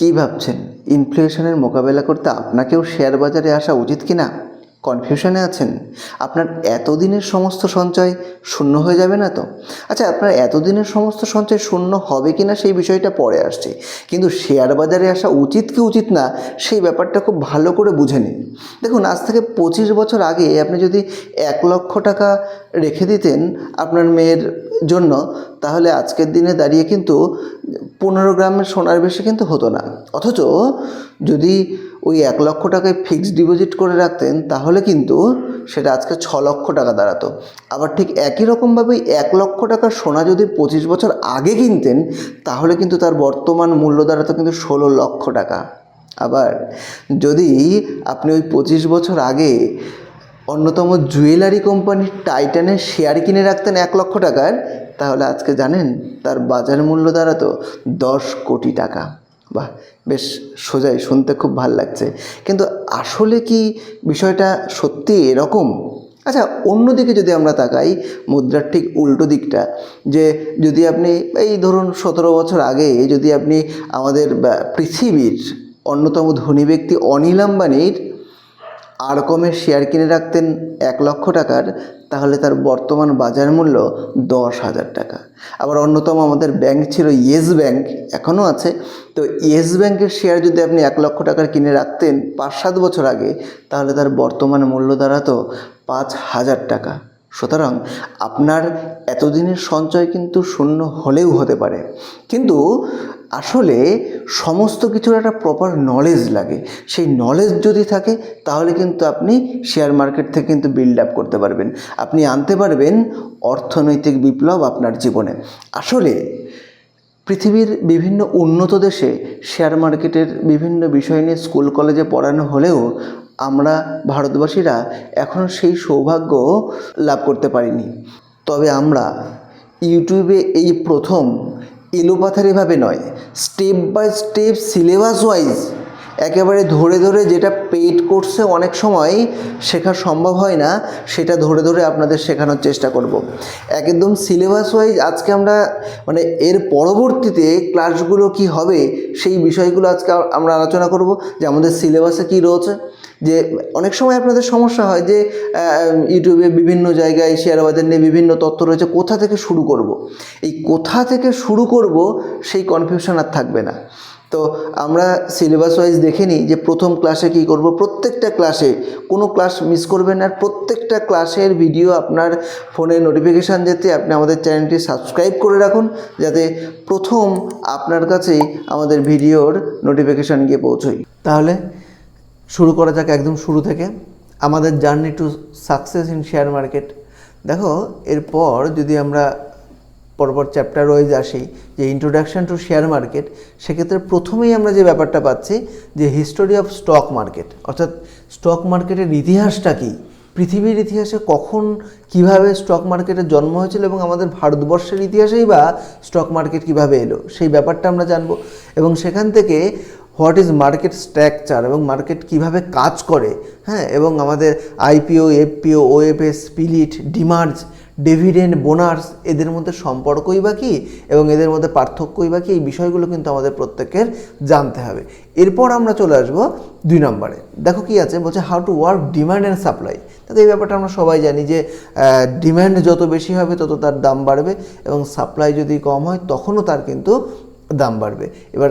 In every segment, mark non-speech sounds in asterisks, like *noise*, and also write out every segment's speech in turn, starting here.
কী ভাবছেন? ইনফ্লেশনের মোকাবেলা করতে আপনাকেও শেয়ার বাজারে আসা উচিত কি না কনফিউশনে আছেন? আপনার এতদিনের সমস্ত সঞ্চয় শূন্য হয়ে যাবে না তো? আচ্ছা আপনার এতদিনের সমস্ত সঞ্চয় শূন্য হবে কি না সেই বিষয়টা পরে আসছে। কিন্তু শেয়ার বাজারে আসা উচিত কি উচিত না, সেই ব্যাপারটা খুব ভালো করে বুঝে নিন। দেখুন, আজ থেকে পঁচিশ বছর আগে আপনি যদি এক লক্ষ টাকা রেখে দিতেন আপনার মেয়ের জন্য, তাহলে আজকের দিনে দাঁড়িয়ে কিন্তু পনেরো গ্রামের সোনার বেশি কিন্তু হতো না। অথচ যদি ওই এক লক্ষ টাকায় ফিক্সড ডিপোজিট করে রাখতেন, তাহলে কিন্তু সেটা আজকে ছ লক্ষ টাকা দাঁড়াতো। আবার ঠিক একই রকমভাবে এক লক্ষ টাকার সোনা যদি পঁচিশ বছর আগে কিনতেন, তাহলে কিন্তু তার বর্তমান মূল্য দাঁড়াতো কিন্তু ষোলো লক্ষ টাকা। আবার যদি আপনি ওই পঁচিশ বছর আগে অন্যতম জুয়েলারি কোম্পানির টাইটানের শেয়ার কিনে রাখতেন এক লক্ষ টাকার, তাহলে আজকে জানেন তার বাজার মূল্য দাঁড়াতো দশ কোটি টাকা। বাহ, বেশ সোজাই, শুনতে খুব ভালো লাগছে। কিন্তু আসলে কি বিষয়টা সত্যি এরকম? আচ্ছা অন্যদিকে যদি আমরা তাকাই, মুদ্রার ঠিক উল্টো দিকটা, যে যদি আপনি এই ধরুন সতেরো বছর আগে যদি আপনি আমাদের পৃথিবীর অন্যতম ধনী ব্যক্তি অনিল আম্বানির আরকমের শেয়ার কিনে রাখতেন এক লক্ষ টাকার তাহলে তার বর্তমান বাজার মূল্য দশ হাজার টাকা। আবার অন্যতম আমাদের ব্যাংক ছিল ইয়েস ব্যাংক এখনও আছে। তো ইয়েস ব্যাংকের শেয়ার যদি আপনি এক লক্ষ টাকার কিনে রাখতেন পাঁচ সাত বছর আগে, তাহলে তার বর্তমান মূল্য দাঁড়াতো পাঁচ হাজার টাকা। সুতরাং আপনার এতদিনের সঞ্চয় কিন্তু শূন্য হলেও হতে পারে। কিন্তু আসলে সমস্ত কিছুর একটা প্রপার নলেজ লাগে। সেই নলেজ যদি থাকে, তাহলে কিন্তু আপনি শেয়ার মার্কেট থেকে কিন্তু বিল্ড আপ করতে পারবেন। আপনি আনতে পারবেন অর্থনৈতিক বিপ্লব আপনার জীবনে। আসলে পৃথিবীর বিভিন্ন উন্নত দেশে শেয়ার মার্কেটের বিভিন্ন বিষয় নিয়ে স্কুল কলেজে পড়ানো হলেও আমরা ভারতবাসীরা এখনও সেই সৌভাগ্য লাভ করতে পারিনি। তবে আমরা ইউটিউবে এই প্রথম এলোপাথারিভাবে নয় step by step syllabus wise একেবারে ধরে ধরে যেটা পেইড কোর্সে অনেক সময় শেখা সম্ভব হয় না, সেটা ধরে ধরে আপনাদের শেখানোর চেষ্টা করব। একদম সিলেবাস ওয়াইজ আজকে আমরা মানে এর পরবর্তীতে ক্লাসগুলো কি হবে, সেই বিষয়গুলো আজকে আমরা আলোচনা করব, যে আমাদের সিলেবাসে কি রয়েছে যে অনেক সময় আপনাদের সমস্যা হয় যে ইউটিউবে বিভিন্ন জায়গায় শেয়ার বাজার নিয়ে বিভিন্ন তথ্য রয়েছে, কোথা থেকে শুরু করব। এই কোথা থেকে শুরু করব সেই কনফিউশন আর থাকবে না। তো আমরা সিলেবাস ওয়াইজ দেখে নিই যে প্রথম ক্লাসে কি করব। প্রত্যেকটা ক্লাসে কোনো ক্লাস মিস করবেন না। আর প্রত্যেকটা ক্লাসের ভিডিও আপনার ফোনে নোটিফিকেশান যেতে আপনি আমাদের চ্যানেলটি সাবস্ক্রাইব করে রাখুন, যাতে প্রথম আপনার কাছেই আমাদের ভিডিওর নোটিফিকেশান গিয়ে পৌঁছয়। তাহলে শুরু করা যাক একদম শুরু থেকে। আমাদের journey to success in share market. দেখো, এরপর যদি আমরা পরপর চ্যাপ্টার ওয়াইজ আসি, যে ইন্ট্রোডাকশন টু শেয়ার মার্কেট সেক্ষেত্রে প্রথমেই আমরা যে ব্যাপারটা পাচ্ছি, যে হিস্টোরি অফ স্টক মার্কেট অর্থাৎ স্টক মার্কেটের ইতিহাসটা কী? পৃথিবীর ইতিহাসে কখন কীভাবে স্টক মার্কেটের জন্ম হয়েছিল এবং আমাদের ভারতবর্ষের ইতিহাসেই বা স্টক মার্কেট কীভাবে এলো, সেই ব্যাপারটা আমরা জানব। এবং সেখান থেকে হোয়াট ইজ মার্কেট স্ট্রাকচার এবং মার্কেট কীভাবে কাজ করে হ্যাঁ এবং আমাদের IPO, FPO, OFS, split, demerge, dividend, bonus, এদের মধ্যে সম্পর্কই বা কী এবং এদের মধ্যে পার্থক্যই বা কী, এই বিষয়গুলো কিন্তু আমাদের প্রত্যেকের জানতে হবে। এরপর আমরা চলে আসব দুই নম্বরে। দেখো কি আছে, বলছে how to work demand and supply তাতে এই ব্যাপারটা আমরা সবাই জানি যে ডিমান্ড যত বেশি হবে তত তার দাম বাড়বে এবং সাপ্লাই যদি কম হয় তখনও তার কিন্তু দাম বাড়বে। এবার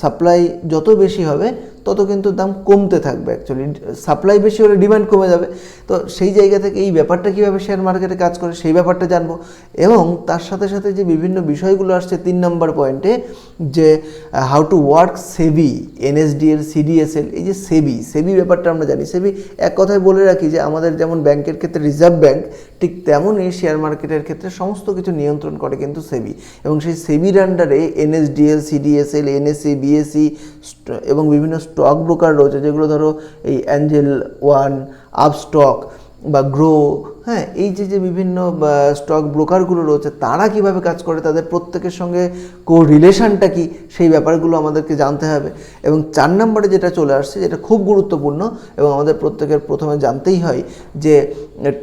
সাপ্লাই যত বেশি হবে, তত কিন্তু দাম কমতে থাকবে অ্যাকচুয়ালি সাপ্লাই বেশি হলে ডিমান্ড কমে যাবে। তো সেই জায়গা থেকে এই ব্যাপারটা কীভাবে শেয়ার মার্কেটে কাজ করে, সেই ব্যাপারটা জানব। এবং তার সাথে সাথে যে বিভিন্ন বিষয়গুলো আসছে, তিন নম্বর পয়েন্টে যে how to work SEBI NSDL CDSL এই যে সেবি সেবি ব্যাপারটা আমরা জানি। সেবি এক কথায় বলে রাখি যে, আমাদের যেমন ব্যাংকের ক্ষেত্রে রিজার্ভ ব্যাংক ঠিক তেমনই শেয়ার মার্কেটের ক্ষেত্রে সমস্ত কিছু নিয়ন্ত্রণ করে কিন্তু সেবি এবং সেই সেবির আন্ডারে এনএসডিএল সিডিএসএল এনএসসি বিএসসি এবং বিভিন্ন স্টক ব্রোকার রয়েছে, যেগুলো ধরো এই অ্যাঞ্জেল ওয়ান আপস্টক বা গ্রো হ্যাঁ এই যে যে বিভিন্ন স্টক ব্রোকারগুলো রয়েছে, তারা কীভাবে কাজ করে, তাদের প্রত্যেকের সঙ্গে কো রিলেশনটা কি, সেই ব্যাপারগুলো আমাদেরকে জানতে হবে। এবং চার নম্বরে যেটা চলে আসছে, যেটা খুব গুরুত্বপূর্ণ, এবং আমাদের প্রত্যেকের প্রথমে জানতেই হয় যে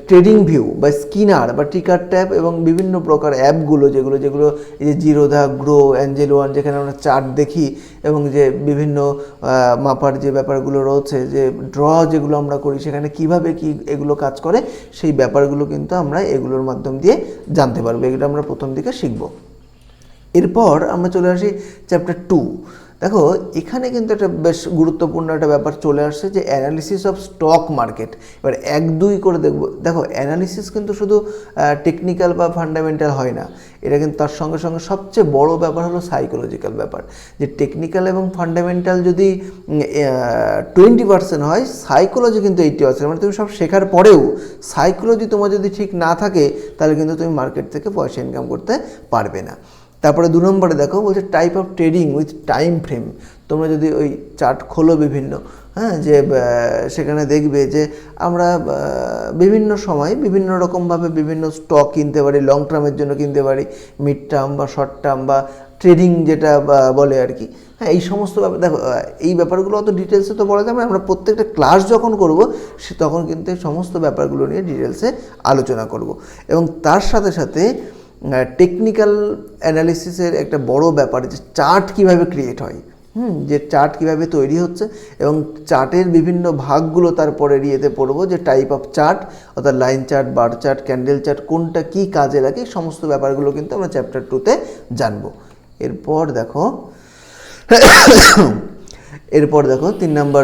ট্রেডিং ভিউ বা স্কিনার বা টিকার ট্যাব এবং বিভিন্ন প্রকার অ্যাপগুলো যেগুলো যেগুলো এই যে জিরোধা গ্রো অ্যাঞ্জেল ওয়ান যেখানে আমরা চার্ট দেখি, এবং যে বিভিন্ন মাপার যে ব্যাপারগুলো রয়েছে, যে ড্র যেগুলো আমরা করি, সেখানে কীভাবে কি এগুলো কাজ করে, সেই ব্যাপারগুলো কিন্তু আমরা এগুলোর মাধ্যম দিয়ে জানতে পারব। এগুলো আমরা প্রথম দিকে শিখব। এরপর আমরা চলে আসি চ্যাপ্টার টু দেখো, এখানে কিন্তু একটা বেশ গুরুত্বপূর্ণ একটা ব্যাপার চলে আসছে যে অ্যানালিসিস অফ স্টক মার্কেট এবার এক দুই করে দেখব, দেখো অ্যানালিসিস কিন্তু শুধু টেকনিক্যাল বা ফান্ডামেন্টাল হয় না। এটা কিন্তু তার সঙ্গে সঙ্গে সবচেয়ে বড় ব্যাপার হলো সাইকোলজিক্যাল ব্যাপার। যে টেকনিক্যাল এবং ফান্ডামেন্টাল যদি টোয়েন্টি পার্সেন্ট হয় সাইকোলজি কিন্তু এইটি পার্সেন্ট মানে তুমি সব শেখার পরেও সাইকোলজি তোমার যদি ঠিক না থাকে, তাহলে কিন্তু তুমি মার্কেট থেকে পয়সা ইনকাম করতে পারবে না। তারপরে দু নম্বরে দেখো বলছে type of trading with time frame তোমরা যদি ওই চার্ট খোলো বিভিন্ন হ্যাঁ যে সেখানে দেখবে যে আমরা বিভিন্ন সময় বিভিন্ন রকমভাবে বিভিন্ন স্টক কিনতে পারি লং টার্মের জন্য কিনতে পারি মিড টার্ম বা শর্ট টার্ম বা ট্রেডিং যেটা বলে আর কি। হ্যাঁ এই সমস্ত ব্যাপার, দেখো এই ব্যাপারগুলো অত ডিটেলসে তো বলা যাবে আমরা প্রত্যেকটা ক্লাস যখন করব, সে তখন কিন্তু এই সমস্ত ব্যাপারগুলো নিয়ে ডিটেলসে আলোচনা করব। এবং তার সাথে সাথে টেকনিক্যাল অ্যানালিসিসের একটা বড় ব্যাপার যে চার্ট কীভাবে ক্রিয়েট হয়। হুম, যে চার্ট কীভাবে তৈরি হচ্ছে এবং চার্টের বিভিন্ন ভাগগুলো তারপরে ইয়েতে পড়ব, যে টাইপ অফ চার্ট অর্থাৎ line chart bar chart candle chart কোনটা কি কাজে লাগে সমস্ত ব্যাপারগুলো কিন্তু আমরা চ্যাপ্টার টুতে জানব। এরপর দেখো *coughs* এরপর দেখো তিন নম্বর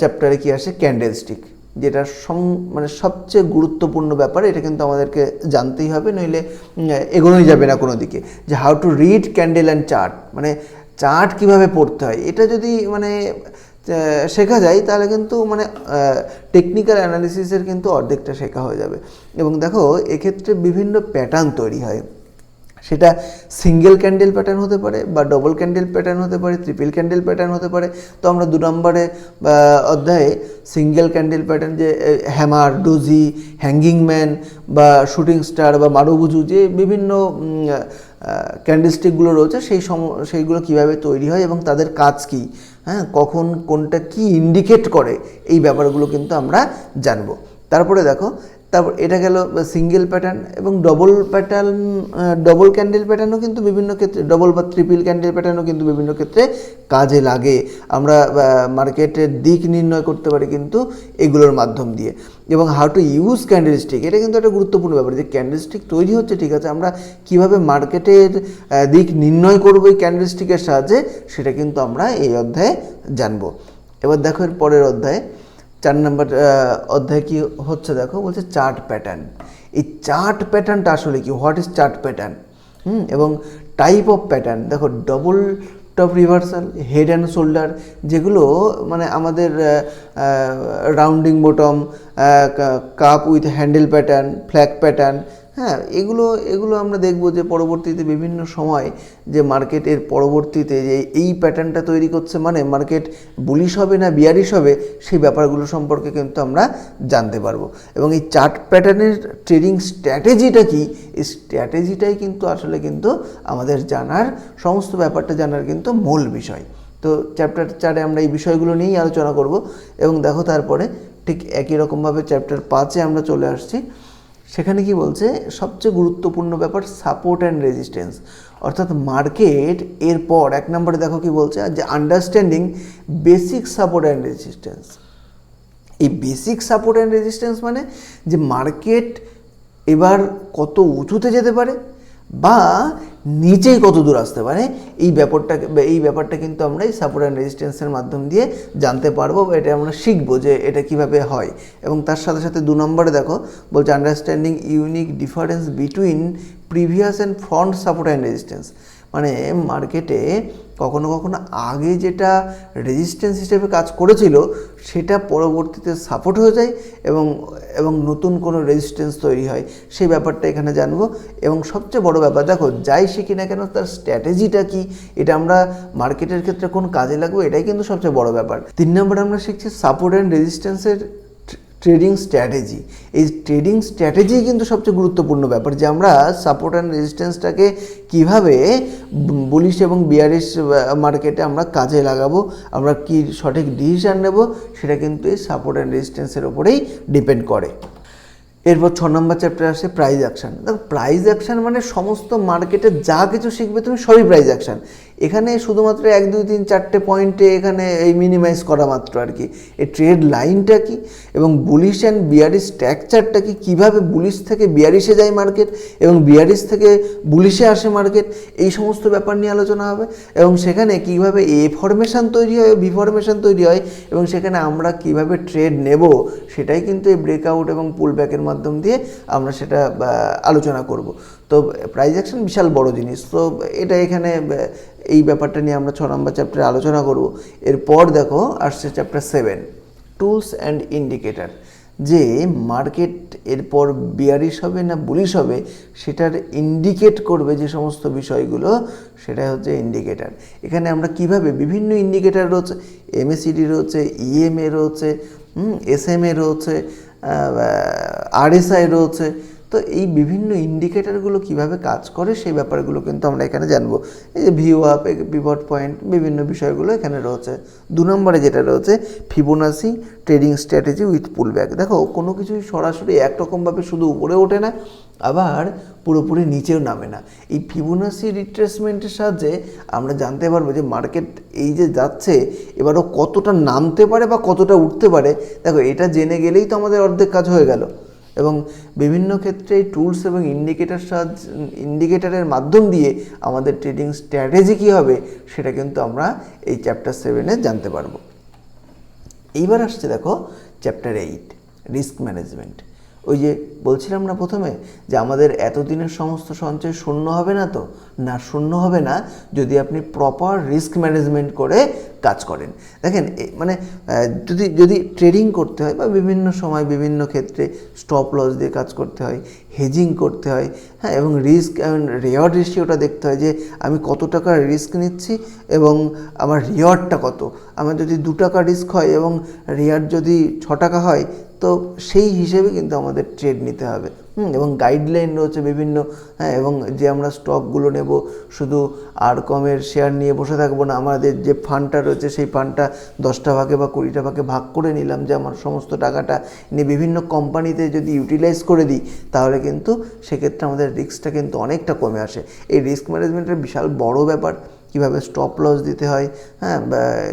চ্যাপ্টারে কি আসে? ক্যান্ডেল স্টিক যেটা সং মানে সবচেয়ে গুরুত্বপূর্ণ ব্যাপার, এটা কিন্তু আমাদেরকে জানতেই হবে, নইলে এগোনোই যাবে না কোনো দিকে। যে how to read candle and chart মানে চার্ট কীভাবে পড়তে হয়, এটা যদি মানে শেখা যায়, তাহলে কিন্তু মানে টেকনিক্যাল অ্যানালিসিসের কিন্তু অর্ধেকটা শেখা হয়ে যাবে। এবং দেখো, এক্ষেত্রে বিভিন্ন প্যাটার্ন তৈরি হয়। সেটা সিঙ্গেল ক্যান্ডেল প্যাটার্ন হতে পারে বা ডবল ক্যান্ডেল প্যাটার্ন হতে পারে ট্রিপল ক্যান্ডেল প্যাটার্ন হতে পারে। তো আমরা দু নম্বরে অধ্যায়ে সিঙ্গেল ক্যান্ডেল প্যাটার্ন যে হ্যামার ডোজি হ্যাঙ্গিং ম্যান বা শুটিং স্টার বা মারুবুজু যে বিভিন্ন ক্যান্ডেলস্টিকগুলো রয়েছে, সেই সম, সেইগুলো কীভাবে তৈরি হয় এবং তাদের কাজ কী? হ্যাঁ কখন কোনটা কি ইন্ডিকেট করে? এই ব্যাপারগুলো কিন্তু আমরা জানব। তারপরে দেখো তারপর এটা গেল সিঙ্গেল প্যাটার্ন এবং ডবল প্যাটার্ন ডবল ক্যান্ডেল প্যাটার্নও কিন্তু বিভিন্ন ক্ষেত্রে ডবল বা ট্রিপল ক্যান্ডেল প্যাটার্নও কিন্তু বিভিন্ন ক্ষেত্রে কাজে লাগে। আমরা মার্কেটের দিক নির্ণয় করতে পারি কিন্তু এগুলোর মাধ্যম দিয়ে। এবং হাউ টু ইউজ ক্যান্ডেলস্টিক এটা কিন্তু একটা গুরুত্বপূর্ণ ব্যাপার যে ক্যান্ডেলস্টিক তৈরি হচ্ছে, ঠিক আছে, আমরা কীভাবে মার্কেটের দিক নির্ণয় করব এই ক্যান্ডেলস্টিকের সাহায্যে, সেটা কিন্তু আমরা এই অধ্যায়ে জানব। এবার দেখো এর পরের অধ্যায়ে। চার নম্বর অধ্যায় কি হচ্ছে দেখো? বলছে চার্ট প্যাটার্ন। এই চার্ট প্যাটার্নটা আসলে কি? What is chart pattern? হুম? এবং টাইপ অফ প্যাটার্ন। দেখো, double top reversal, head and shoulder, যেগুলো মানে আমাদের rounding bottom cup with handle pattern, flag pattern হ্যাঁ এগুলো এগুলো আমরা দেখব যে পরবর্তীতে বিভিন্ন সময় যে মার্কেটের পরবর্তীতে যে এই প্যাটার্নটা তৈরি করছে মানে মার্কেট বুলিশ হবে না বিয়ারিশ হবে, সেই ব্যাপারগুলো সম্পর্কে কিন্তু আমরা জানতে পারব। এবং এই চার্ট প্যাটার্নের ট্রেডিং স্ট্র্যাটেজিটা কি? এই স্ট্র্যাটেজিটাই কিন্তু আসলে কিন্তু আমাদের জানার, সমস্ত ব্যাপারটা জানার কিন্তু মূল বিষয়। তো চ্যাপ্টার চারে আমরা এই বিষয়গুলো নিয়েই আলোচনা করব। এবং দেখো তারপরে ঠিক একই রকমভাবে চ্যাপ্টার পাঁচে আমরা চলে আসছি। সেখানে কি বলছে? সবচেয়ে গুরুত্বপূর্ণ ব্যাপার সাপোর্ট অ্যান্ড রেজিস্ট্যান্স অর্থাৎ মার্কেট এরপর, এক নম্বরে দেখো কি বলছে? যে understanding basic support and resistance এই বেসিক সাপোর্ট অ্যান্ড রেজিস্ট্যান্স মানে যে মার্কেট এবার কত উঁচুতে যেতে পারে বা নিচেই কত দূর আসতে পারে, এই ব্যাপারটা এই ব্যাপারটা কিন্তু আমরা এই সাপোর্ট অ্যান্ড রেজিস্ট্যান্সের মাধ্যম দিয়ে জানতে পারব বা এটা আমরা শিখব যে এটা কীভাবে হয়। এবং তার সাথে সাথে দু নম্বরে দেখো, বলছে understanding unique difference between previous and front support and resistance মানে মার্কেটে কখনো কখনো আগে যেটা রেজিস্ট্যান্স হিসেবে কাজ করেছিল, সেটা পরবর্তীতে সাপোর্ট হয়ে যায় এবং এবং নতুন কোনো রেজিস্ট্যান্স তৈরি হয়। সেই ব্যাপারটা এখানে জানব। এবং সবচেয়ে বড় ব্যাপার, দেখো, যাই শিখি না কেন, তার স্ট্র্যাটেজিটা কি? এটা আমরা মার্কেটের ক্ষেত্রে কোন কাজে লাগবে? এটাই কিন্তু সবচেয়ে বড় ব্যাপার। তিন নম্বরে আমরা শিখছি সাপোর্ট অ্যান্ড রেজিস্ট্যান্সের ট্রেডিং স্ট্র্যাটেজি এই ট্রেডিং স্ট্র্যাটেজি কিন্তু সবচেয়ে গুরুত্বপূর্ণ ব্যাপার যে আমরা সাপোর্ট অ্যান্ড রেজিস্ট্যান্সটাকে কীভাবে বুলিশ এবং বিয়ারিশ মার্কেটে আমরা কাজে লাগাবো, আমরা কি সঠিক ডিসিশান নেব, সেটা কিন্তু এই সাপোর্ট অ্যান্ড রেজিস্ট্যান্সের ওপরেই ডিপেন্ড করে। এরপর ছ নম্বর চ্যাপ্টার আসে প্রাইজ অ্যাকশন দেখো প্রাইজ অ্যাকশন মানে সমস্ত মার্কেটে যা কিছু শিখবে তুমি সবই প্রাইজ অ্যাকশন এখানে শুধুমাত্র এক, দুই, তিন, চারটে পয়েন্টে এখানে এই মিনিমাইজ করা মাত্র আর কি। এই ট্রেড লাইনটা কি? এবং বুলিশ অ্যান্ড বিয়ারিশ স্ট্রাকচারটা কি? কীভাবে বুলিশ থেকে বিয়ারিশে যায় মার্কেট এবং বিয়ারিশ থেকে বুলিশে আসে মার্কেট এই সমস্ত ব্যাপার নিয়ে আলোচনা হবে। এবং সেখানে কীভাবে এ ফরমেশন তৈরি হয় বি ফরমেশন তৈরি হয় এবং সেখানে আমরা কীভাবে ট্রেড নেব, সেটাই কিন্তু এই ব্রেকআউট এবং পুল ব্যাকের মাধ্যম দিয়ে আমরা সেটা আলোচনা করব। তো প্রাইজ অ্যাকশন বিশাল বড় জিনিস। তো এটা এখানে এই ব্যাপারটা নিয়ে আমরা ছ নম্বর চ্যাপ্টারে আলোচনা করব। এরপর দেখো আসছে chapter seven tools and indicator যে মার্কেট এরপর বিয়ারিশ হবে না বুলিশ হবে, সেটার ইন্ডিকেট করবে যে সমস্ত বিষয়গুলো, সেটাই হচ্ছে ইন্ডিকেটার এখানে আমরা কীভাবে বিভিন্ন ইন্ডিকেটার রয়েছে এমএসিডি রয়েছে ইএমএ রয়েছে এস এম এ রয়েছে আরএসআই রয়েছে তো এই বিভিন্ন ইন্ডিকেটারগুলো কীভাবে কাজ করে সেই ব্যাপারগুলো কিন্তু আমরা এখানে জানব। এই যে ভিউ আপ পিভট পয়েন্ট বিভিন্ন বিষয়গুলো এখানে রয়েছে। দু নম্বরে যেটা রয়েছে Fibonacci trading strategy with pullback দেখো, কোনো কিছুই সরাসরি একরকমভাবে শুধু উপরে ওঠে না, আবার পুরোপুরি নিচেও নামে না। এই ফিবোনাসি রিট্রেসমেন্টের সাহায্যে আমরা জানতে পারব যে মার্কেট এই যে যাচ্ছে, এবারও কতটা নামতে পারে বা কতটা উঠতে পারে। দেখো, এটা জেনে গেলেই তো আমাদের অর্ধেক কাজ হয়ে গেল। এবং বিভিন্ন ক্ষেত্রে টুলস এবং ইন্ডিকেটার সাহায্য ইন্ডিকেটারের মাধ্যম দিয়ে আমাদের ট্রেডিং স্ট্র্যাটেজি কী হবে, সেটা কিন্তু আমরা এই চ্যাপ্টার সেভেনে জানতে পারব। এইবার আসছে দেখো চ্যাপ্টার এইট রিস্ক ম্যানেজমেন্ট ওই যে বলছিলাম না প্রথমে যে আমাদের এতদিনের সমস্ত সঞ্চয় শূন্য হবে না তো? না, শূন্য হবে না যদি আপনি প্রপার রিস্ক ম্যানেজমেন্ট করে কাজ করেন। দেখেন মানে যদি যদি ট্রেডিং করতে হয় বা বিভিন্ন সময় বিভিন্ন ক্ষেত্রে স্টপ লস দিয়ে কাজ করতে হয় হেজিং করতে হয় হ্যাঁ এবং রিস্ক রেওয়ার্ড রেশিওটা দেখতে হয় যে আমি কত টাকার রিস্ক নিচ্ছি এবং আমার রিওয়ার্ডটা কত? আমার যদি দু টাকা রিস্ক হয় এবং রিওয়ার্ড যদি ছ টাকা হয় তো সেই হিসেবে কিন্তু আমাদের ট্রেড নিতে হবে। এবং গাইডলাইন রয়েছে বিভিন্ন হ্যাঁ এবং যে আমরা স্টকগুলো নেব, শুধু আর কমের শেয়ার নিয়ে বসে থাকব না, আমাদের যে ফান্ডটা রয়েছে সেই ফান্ডটা দশটা ভাগে বা কুড়িটা ভাগে ভাগ করে নিলাম, যে আমার সমস্ত টাকাটা নিয়ে বিভিন্ন কোম্পানিতে যদি ইউটিলাইজ করে দিই, তাহলে কিন্তু সেক্ষেত্রে আমাদের রিস্কটা কিন্তু অনেকটা কমে আসে। এই রিস্ক ম্যানেজমেন্টের বিশাল বড় ব্যাপার। কীভাবে স্টপ লস দিতে হয় হ্যাঁ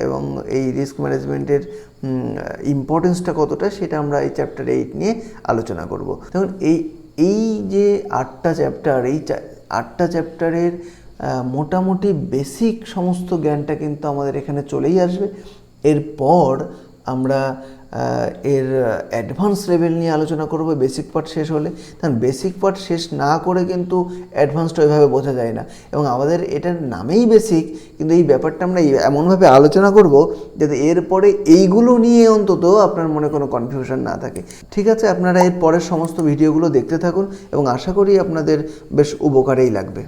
এবং এই রিস্ক ম্যানেজমেন্টের ইম্পর্টেন্সটা কতটা সেটা আমরা এই চ্যাপ্টার এইট নিয়ে আলোচনা করব। দেখুন, এই এই যে আটটা চ্যাপ্টার এই আটটা চ্যাপ্টারের মোটামুটি বেসিক সমস্ত জ্ঞানটা কিন্তু আমাদের এখানে চলেই আসবে। এরপর আমরা এর অ্যাডভান্স লেভেল নিয়ে আলোচনা করব বেসিক পার্ট শেষ হলে। কারণ বেসিক পার্ট শেষ না করে কিন্তু অ্যাডভান্সটা ওইভাবে বোঝা যায় না। এবং আমাদের এটার নামেই বেসিক কিন্তু এই ব্যাপারটা আমরা এমনভাবে আলোচনা করব যাতে এরপরে এইগুলো নিয়ে অন্তত আপনার মনে কোনো কনফিউশন না থাকে। ঠিক আছে, আপনারা এর পরের সমস্ত ভিডিওগুলো দেখতে থাকুন, এবং আশা করি আপনাদের বেশ উপকারেই লাগবে।